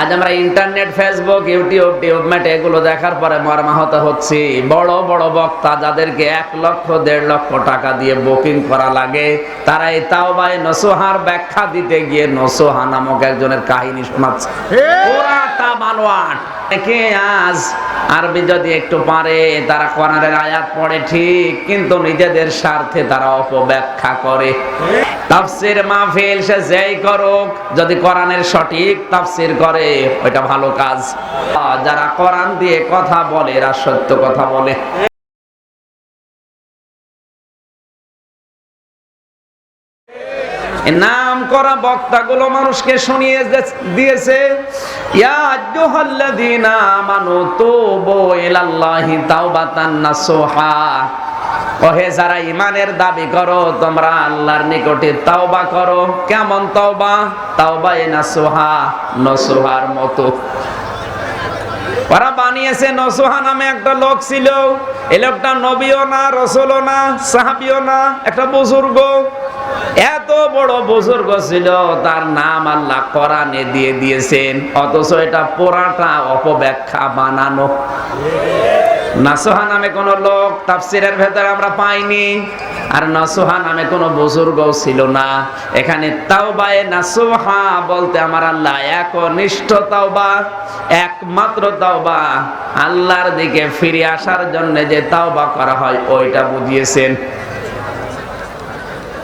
আজ আমরা internet Facebook YouTube TubeMate এগুলো দেখার পরে মর্মাহত হচ্ছি। বড় বড় বক্তা যাদেরকে এক লক্ষ দেড় লক্ষ টাকা দিয়ে বুকিং করা লাগে তারা এই তাওবায় নসোহার ব্যাখ্যা দিতে গিয়ে নসোহা নামক একজনের কাহিনী শোনাচ্ছে। বানোয়াট। কে আজ আরবি যদি একটু পারে, তারা কোরআনের আয়াত পড়ে ঠিক, কিন্তু নিজেদের স্বার্থে তারা অপব্যাখ্যা করে। তাফসির মাহফিল সে যেই করুক, যদি কোরআনের সঠিক তাফসির করে, ওইটা ভালো কাজ। যারা কোরআন দিয়ে কথা বলে, এরা সত্য কথা বলে। নাম করা বক্তাগুলো মানুষকে শুনিয়ে দিয়েছে ওহে, যারা ইমানের দাবি করো, তোমরা আল্লাহর নিকটে তাওবা করো। কেমন তাওবা? তাওবা এ নাসুহা, নসুহার মতো। ওরা বানিয়েছে নসুহা নামে একটা লোক ছিল। এই লোকটা নবীও না, রসুলও না, সাহাবিও না, একটা বুজুর্গ। এত বড় বুজুর্গ ছিল, তার নাম আল্লাহ কোরআনে দিয়ে দিয়েছেন। অথচ এটা পুরাটা অপব্যাখ্যা বানানো। নাসোহা নামে লোক তাফসিরের ভেতরে আমরা পাইনি, আর নাসোহা নামে কোনো বুজুর্গ ছিল না। এখানে তাওবায়ে নাসোহা বলতে আমার আল্লাহ একনিষ্ঠ তাওবা, একমাত্র তাওবা। আল্লাহর দিকে ফিরে আসার জন্য যে তাওবা করা হয়, ওইটা বুঝিয়েছেন।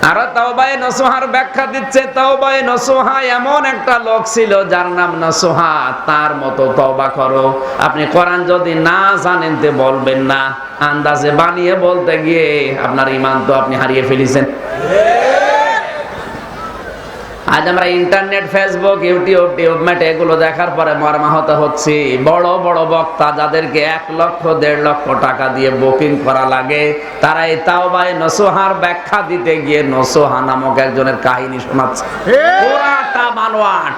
আর তাওবায়ে নসোহার ব্যাখ্যা দিচ্ছে, তাওবায়ে নসোহা এমন একটা লোক ছিল যার নাম নসোহা, তার মতো তওবা করো। আপনি কোরআন যদি না জানেন তে বলবেন না। আন্দাজে বানিয়ে বলতে গিয়ে আপনার ইমান তো আপনি হারিয়ে ফেলেছেন। আজ আমরা ইন্টারনেট ফেসবুক ইউটিউব টিউবমেট এগুলো দেখার পরে মর্মাহত হচ্ছি। বড় বড় বক্তা যাদেরকে এক লক্ষ দেড় লক্ষ টাকা দিয়ে বুকিং করা লাগে তারা এই তাওবায় নসোহার ব্যাখ্যা দিতে গিয়ে নসোহা নামক একজনের কাহিনী শোনাচ্ছে। পুরাটা বানোয়াট।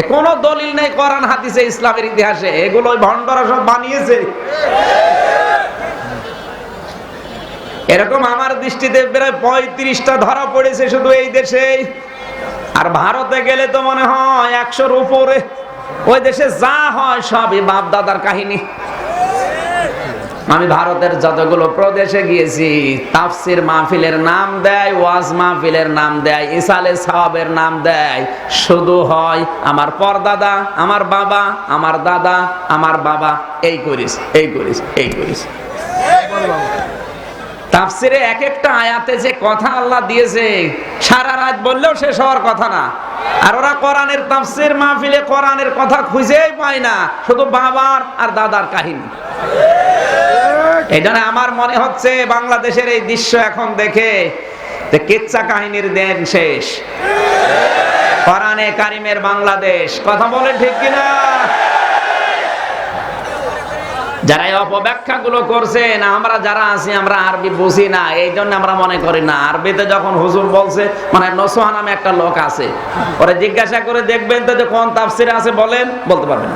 এ কোনো দলিল নেই কোরআন হাদিসে ইসলামের ইতিহাসে। এগুলো ভণ্ডরা সব বানিয়েছে। এরকম আমার দৃষ্টিতে প্রায় পঁয়ত্রিশটা ধরা পড়েছে শুধু এই দেশেই। আর ভারতে গেলে তো মনে হয় একশোর উপরে। ওই দেশে যা হয় সবই বাপ দাদার কাহিনী। আমি ভারতের যতগুলো প্রদেশে গিয়েছি, তাফসির মাহফিলের নাম দেয়, ওয়াজ মাহফিলের নাম দেয়, ইসালে সাহাবের নাম দেয়। শুধু হয় আমার পরদাদা, আমার বাবা, আমার দাদা, আমার বাবা। এই করিস এই করিস এই করিস। তাফসিরে এক একটা আয়াতে যে কথা আল্লাহ দিয়েছে, সারা রাত বললেও শেষ হওয়ার কথা না। আর ওরা কোরআনের তাফসির মাহফিলে কোরআনের কথা খুঁজেই পায় না, শুধু বাবার আর দাদার কাহিনী। এই জন্য আমার মনে হচ্ছে বাংলাদেশের এই দৃশ্য এখন দেখে যে কেচ্চা কাহিনীর দেন শেষ। কোরআনে কারিমের বাংলাদেশ, কথা বলে ঠিক কিনা? যারা এই অপব্যাখ্যা গুলো করছেন আমরা যারা আছি, আমরা আরবি বুঝি না, এই জন্য আমরা মনে করি না। আরবিতে যখন হুজুর বলছে মানে নসোহা নামে একটা লোক আছে, ওরা জিজ্ঞাসা করে দেখবেন তো যে কোন তাফসিরে আছে বলেন, বলতে পারবেন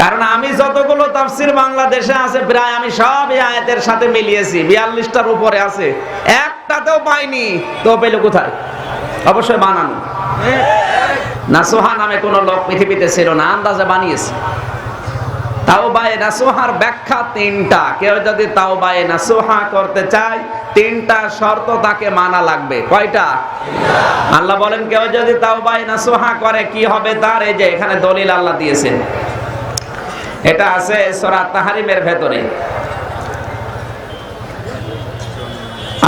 কারণ আমি যতগুলো তাফসির বাংলাদেশে আছে, প্রায় আমি সব এই আয়াতের সাথে মিলিয়েছি, বিয়াল্লিশটার উপরে আছে। একটাতেও পাইনি, তো পেল কোথায়? অবশ্যই বানানো। নাসোহা নামে কোন লোক পৃথিবীতে ছিল না, আন্দাজে বানিয়েছে। তাওবায়ে নাসুহার ব্যাখ্যা তিনটা। কেউ যদি তাওবায়ে নাসুহা করতে চায়, তিনটা শর্ত তাকে মানা লাগবে। কয়টা? আল্লাহ বলেন, কেউ যদি তাওবায়ে নাসুহা করে, কি হবে তার? এই যে এখানে দলিল আল্লাহ দিয়েছেন। এটা আছে সূরা তাহারিমের ভেতরে।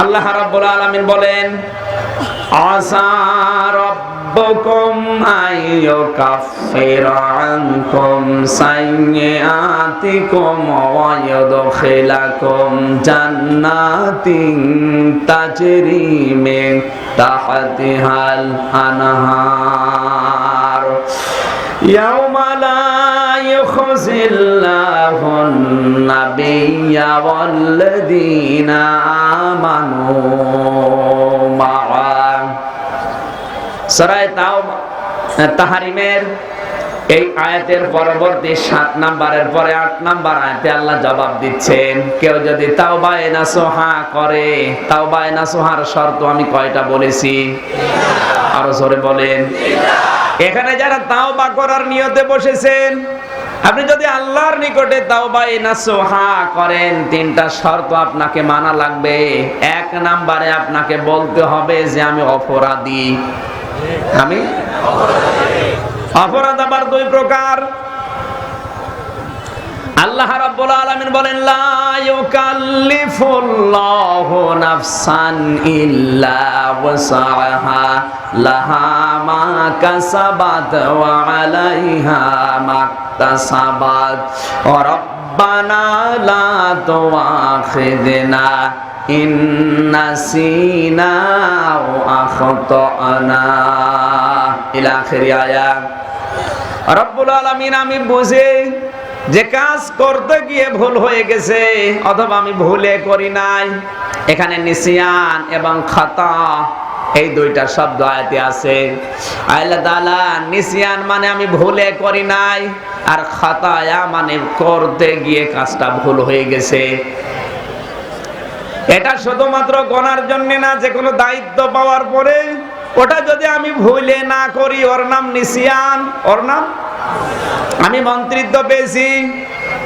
আল্লাহ রাব্বুল আলামিন বলেন আসা রাব্বুকুম আইয়ুকাফিরা আনকুম সাইয়্যাতিকুম ওয়া ইউদখিলাকুম জান্নাতিন তাজরি মিন তাহতিহাল আনহার। ইয়াউমা লা يخزي الله النبي والذين آمنوا معه সরাই তাও তাহারিমের এই আয়াতের পরবর্তী সাত নাম্বারের পরে আট নাম্বার আয়াতে আল্লাহ জবাব দিচ্ছেন কেউ যদি তাও বায়না সোহা করে তাও বায়না সোহার শর্ত আমি কয়টা বলেছি আরো জোরে বলেন এখানে যারা তাওবা করার নিয়তে বসেছেন আপনি যদি আল্লাহর নিকটে তাওবা নাসোহা করেন তিনটা শর্ত আপনাকে মানা লাগবে। এক নাম্বারে আপনাকে বলতে হবে যে আমি অপরাধী। আমি? অপরাধ আবার দুই প্রকার। আল্লাহ রাব্বুল আলামিন বলেন, লা ইউকাল্লিফুল্লাহু নাফসান ইল্লা ওয়াসাহা লাহা মা কাসাবাত ওয়া আলাইহা মাকতাসাবাত ওয়া রাব্বানা লা তুআখিযনা ইন নাসিনা আও আখতানা। ইলা আখির আয়াত। রব্বুল আলামিন, আমি বুঝে যে কাজ করতে গিয়ে ভুল হয়ে গেছে, অথবা আমি ভুলে করি নাই। এখানে নিসিয়ান এবং খাতা, এই দুইটা শব্দ আয়াতে আছে। আল্লাহ তাআলা নিসিয়ান মানে আমি ভুলে করি নাই, আর খাতায়া মানে করতে গিয়ে কাজটা ভুল হয়ে গেছে। এটা শুধুমাত্র গনার জন্য না, যে কোনো দায়িত্ব পাওয়ার পরে, ওটা যদি আমি ভুলে না করি, ওর নাম নিসিয়ান, ওর নাম আমি মন্ত্রিত্ব পেয়েছি।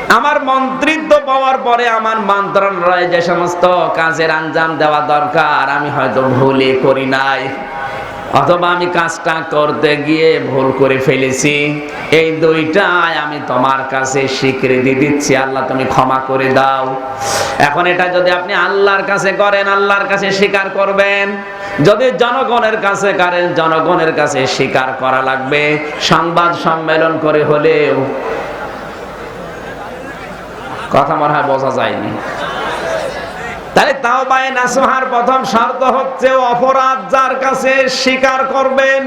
আমার মন্ত্রিত্ব পাওয়ার পরে আমার মন্ত্রণালয়ে যে সমস্ত কাজের আঞ্জাম দেওয়া দরকার, আমি হয়তো ভুলে করি নাই। অথবা আমি কাজটা করতে গিয়ে ভুল করে ফেলেছি। এই দুইটাই আমি তোমার কাছে স্বীকৃতি দিচ্ছি। আল্লাহ, তুমি ক্ষমা করে দাও। এখন এটা যদি আপনি আল্লাহর কাছে করেন, আল্লাহর কাছে স্বীকার করবেন যদি জনগণের কাছে করেন জনগণের কাছে স্বীকার করা লাগবে, সংবাদ সম্মেলন করে হলেও কথা মনে হয় বোঝা যায়নি। তাহলে তাও বায় নাসোহার প্রথম শর্ত হচ্ছে অপরাধ যার কাছে স্বীকার করবেন।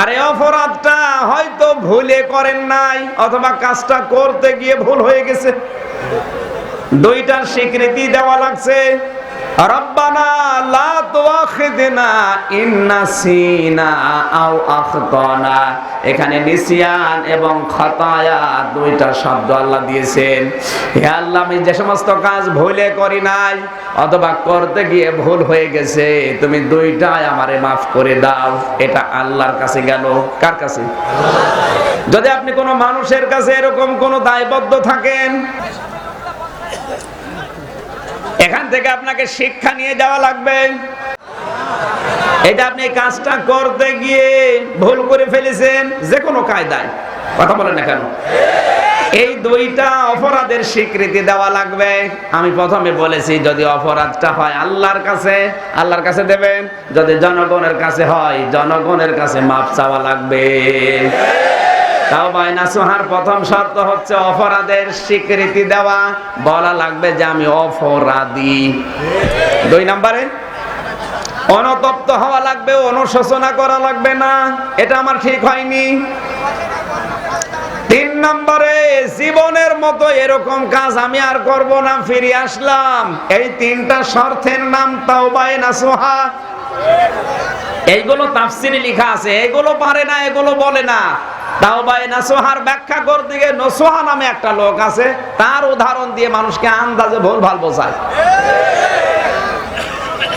আর অপরাধটা হয়তো ভুলে করেন নাই, অথবা কাজটা করতে গিয়ে ভুল হয়ে গেছে। দুইটার স্বীকৃতি দেওয়া লাগছে। রব্বানা লা এখানে নিসিয়ান এবং খাতায়া দুইটা শব্দ আল্লাহ দিয়েছেন। হে আল্লাহ, আমি যে সমস্ত কাজ ভুলে করি নাই অথবা করতে গিয়ে ভুল হয়ে গেছে, তুমি দুইটাই আমারে মাফ করে দাও। এটা আল্লাহর কাছে গেল। কার কাছে? যদি আপনি কোনো মানুষের কাছে এরকম কোনো দায়বদ্ধ থাকেন, এখান থেকে আপনাকে শিক্ষা নিয়ে যাওয়া লাগবে। এটা আপনি কাজটা করতে গিয়ে ভুল করে ফেলেছেন যে কোনো কায়দায়। কথা বলেন না কেন? এই দুইটা অপরাধের স্বীকৃতি দেওয়া লাগবে। আমি প্রথমে বলেছি, যদি অপরাধটা হয় আল্লাহর কাছে আল্লাহর কাছে দেবেন। যদি জনগণের কাছে হয়, জনগণের কাছে মাপ চাওয়া লাগবে। তাও প্রথম শর্ত হচ্ছে অপরাধের স্বীকৃতি দেওয়া। বলা লাগবে যে আমি অপরাধী। দুই নম্বরে অনতপ্ত হওয়া লাগবে, অনুশোচনা করা লাগবে না। এটা আমার ঠিক হয়নি। তিন নম্বরে, জীবনের মতো এরকম কাজ আমি আর করব না, ফিরে আসলাম। এই তিনটা শর্তের নাম তাও বায়না সোহা এইগুলো তাফসিরে লেখা আছে, এগুলো পারে না, এগুলো বলে না। তাওবায়ে নাসোহার ব্যাখ্যা করতে গিয়ে নসোহা নামে একটা লোক আছে, তার উদাহরণ দিয়ে মানুষকে আন্দাজে ভুল ভালো বোঝায়।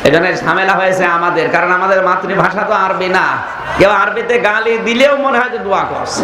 এজন্য ঝামেলা হয়েছে আমাদের, কারণ আমাদের মাতৃভাষা তো আরবি না। কেউ আরবিতে গালি দিলেও মনে হয় যে দোয়া করছে।